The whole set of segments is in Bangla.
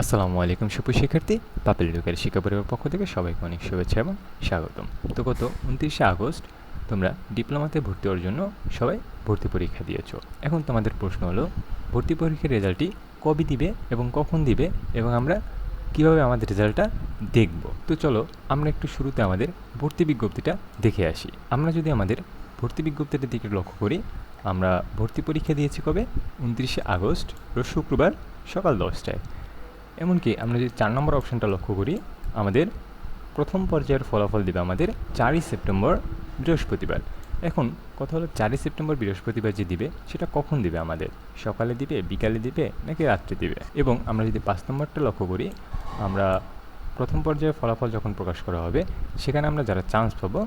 আসসালামু আলাইকুম সুপ্রিয় শিক্ষার্থী। পাপেল লোকের শিক্ষা পরিবার পক্ষ থেকে সবাইকে অনেক শুভেচ্ছা এবং স্বাগতম। তো গত উনত্রিশে আগস্ট তোমরা ডিপ্লোমাতে ভর্তি হওয়ার জন্য সবাই ভর্তি পরীক্ষা দিয়েছ। এখন তোমাদের প্রশ্ন হলো, ভর্তি পরীক্ষার রেজাল্টটি কবে দিবে এবং কখন দিবে এবং আমরা কীভাবে আমাদের রেজাল্টটা দেখব? তো চলো, আমরা একটু শুরুতে আমাদের ভর্তি বিজ্ঞপ্তিটা দেখে আসি। আমরা যদি আমাদের ভর্তি বিজ্ঞপ্তিটার দিকে লক্ষ্য করি, আমরা ভর্তি পরীক্ষা দিয়েছি কবে? উনত্রিশে আগস্ট শুক্রবার সকাল দশটায়। এমনকি আমরা যদি চার নম্বর অপশানটা লক্ষ্য করি, আমাদের প্রথম পর্যায়ের ফলাফল দেবে আমাদের চারই সেপ্টেম্বর, বৃহস্পতিবার। এখন কথা হলো চারই সেপ্টেম্বর, বৃহস্পতিবার যে দিবে, সেটা কখন দিবে আমাদের? সকালে দিবে, বিকালে দিবে, নাকি রাত্রে দিবে? এবং আমরা যদি পাঁচ নম্বরটা লক্ষ্য করি, আমরা প্রথম পর্যায়ের ফলাফল যখন প্রকাশ করা হবে, সেখানে আমরা যারা চান্স পাবো,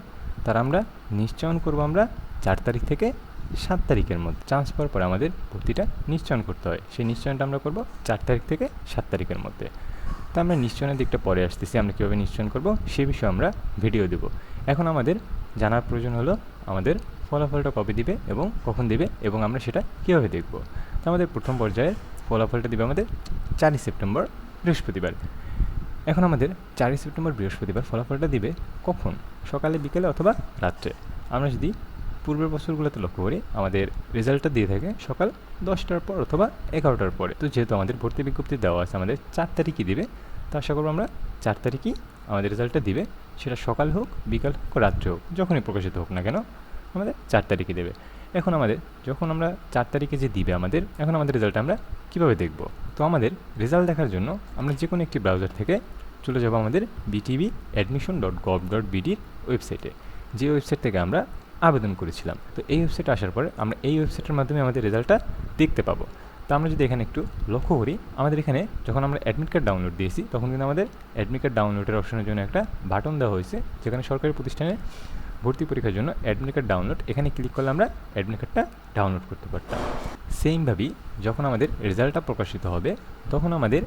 তারা আমরা নিশ্চয়ন করব আমরা চার তারিখ থেকে সাত তারিখের মধ্যে পাওয়ার পরে আমাদের ভর্তিটা নিশ্চয়ন করতে হয়। সেই নিশ্চয়নটা আমরা করব চার তারিখ থেকে সাত তারিখের মধ্যে। তা আমরা নিশ্চয়নের দিকটা পরে আসতেছি, আমরা কীভাবে নিশ্চয়ন করব সে বিষয়ে আমরা ভিডিও দেব। এখন আমাদের জানার প্রয়োজন হলো আমাদের ফলাফলটা কবে দিবে এবং কখন দিবে এবং আমরা সেটা কীভাবে দেখব। তো আমাদের প্রথম পর্যায়ের ফলাফলটা দিবে আমাদের চারই সেপ্টেম্বর, বৃহস্পতিবার। এখন আমাদের চারই সেপ্টেম্বর, বৃহস্পতিবার ফলাফলটা দিবে কখন? সকালে, বিকেলে অথবা রাত্রে। আমরা যদি পূর্বের বছরগুলোতে লক্ষ্য করি, আমাদের রেজাল্টটা দিয়ে থাকে সকাল দশটার পর অথবা এগারোটার পরে। তো যেহেতু আমাদের ভর্তি বিজ্ঞপ্তি দেওয়া আছে আমাদের চার তারিখই দিবে, তো আশা করব আমরা চার তারিখই আমাদের রেজাল্টটা দিবে। সেটা সকাল হোক, বিকাল হোক, রাত্রে হোক, যখনই প্রকাশিত হোক না কেন, আমাদের চার তারিখে দেবে। এখন আমাদের, যখন আমরা চার তারিখে যে দিবে আমাদের, এখন আমাদের রেজাল্ট আমরা কীভাবে দেখব? তো আমাদের রেজাল্ট দেখার জন্য আমরা যে কোনো একটি ব্রাউজার থেকে চলে যাব আমাদের BTV admission dot gov dot বিডির ওয়েবসাইটে যে ওয়েবসাইট থেকে আমরা আবেদন করেছিলাম। তো এই ওয়েবসাইটে আসার পরে আমরা এই ওয়েবসাইটের মাধ্যমে আমাদের রেজাল্টটা দেখতে পাবো। তো আমরা যদি এখানে একটু লক্ষ্য করি, আমাদের এখানে যখন আমরা অ্যাডমিট কার্ড ডাউনলোড দিয়েছি, তখন কিন্তু আমাদের অ্যাডমিট কার্ড ডাউনলোডের অপশনের জন্য একটা বাটন দেওয়া হয়েছে, যেখানে সরকারি প্রতিষ্ঠানে ভর্তি পরীক্ষার জন্য অ্যাডমিট কার্ড ডাউনলোড এখানে ক্লিক করলে আমরা অ্যাডমিট কার্ডটা ডাউনলোড করতে পারতাম। সেমভাবেই যখন আমাদের রেজাল্টটা প্রকাশিত হবে, তখন আমাদের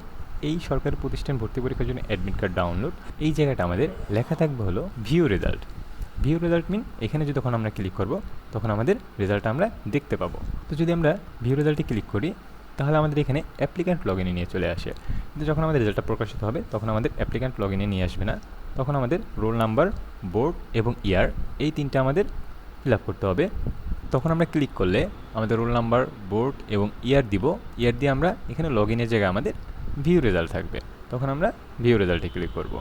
এই সরকারি প্রতিষ্ঠান ভর্তি পরীক্ষার জন্য অ্যাডমিট কার্ড ডাউনলোড এই জায়গাটা আমাদের লেখা থাকবে হলো view result view result mean এখানে যদি তখন আমরা ক্লিক করব, তখন আমাদের রেজাল্টটা আমরা দেখতে পাবো। তো যদি আমরা ভিউ রেজাল্টে ক্লিক করি, তাহলে আমাদের এখানে অ্যাপ্লিক্যান্ট লগ ইনে নিয়ে চলে আসে। কিন্তু যখন আমাদের রেজাল্টটা প্রকাশিত হবে, তখন আমাদের অ্যাপ্লিক্যান্ট লগ ইনে নিয়ে আসবে না। তখন আমাদের রোল নাম্বার বোর্ড এবং ইয়ার এই তিনটা আমাদের ফিল করতে হবে। তখন আমরা ক্লিক করলে আমাদের রোল নাম্বার বোর্ড এবং ইয়ার দিব। ইয়ার দিয়ে আমরা এখানে লগ ইনের জায়গায় আমাদের ভিউ রেজাল্ট থাকবে। তখন আমরা ভিউ রেজাল্টে ক্লিক করব।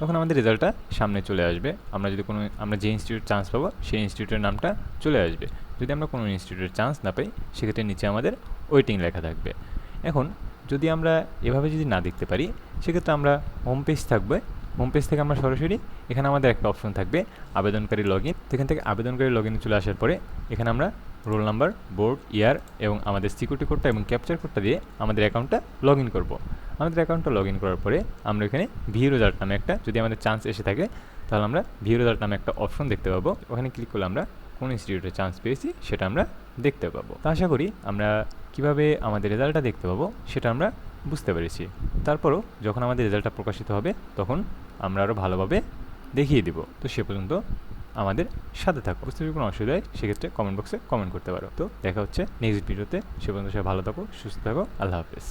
তখন আমাদের রেজাল্টটা সামনে চলে আসবে। আমরা যদি কোনো, আমরা যে ইনস্টিটিউট চান্স পাবো, সেই ইনস্টিটিউটের নামটা চলে আসবে। যদি আমরা কোনো ইনস্টিটিউটের চান্স না পাই, সেক্ষেত্রে নিচে আমাদের ওয়েটিং লেখা থাকবে। এখন যদি আমরা এভাবে যদি না দেখতে পারি, সেক্ষেত্রে আমরা হোম পেজ থাকবে। হোম পেজ থেকে আমরা সরাসরি এখানে আমাদের একটা অপশন থাকবে, আবেদনকারী লগ ইন এখান থেকে আবেদনকারী লগ ইনে চলে আসার পরে এখানে আমরা রোল নাম্বার বোর্ড ইয়ার এবং আমাদের সিকিউরিটি কোডটা এবং ক্যাপচার কোডটা দিয়ে আমাদের অ্যাকাউন্টটা লগ ইন করব। আমাদের অ্যাকাউন্টটা লগ ইন করার পরে আমরা এখানে ভিউ রেজাল্ট নামে একটা যদি আমাদের চান্স এসে থাকে, তাহলে আমরা ভিউ রেজাল্ট নামে একটা অপশন দেখতে পাবো। ওখানে ক্লিক করলে আমরা কোন ইনস্টিটিউটে চান্স পেয়েছি সেটা আমরা দেখতে পাবো। তো আশা করি আমরা কীভাবে আমাদের রেজাল্টটা দেখতে পাবো সেটা আমরা বুঝতে পেরেছি। তারপরও যখন আমাদের রেজাল্টটা প্রকাশিত হবে, তখন আমরা আরও ভালোভাবে দেখিয়ে দিব। তো সে পর্যন্ত আমাদের সাথে থাকো। বুঝতে যদি কোনো অসুবিধা হয়, সেক্ষেত্রে কমেন্ট বক্সে কমেন্ট করতে পারো। তো দেখা হচ্ছে নেক্সট ভিডিওতে সে পর্যন্ত সবাই ভালো থাকো, সুস্থ থাকো। আল্লাহ হাফেজ।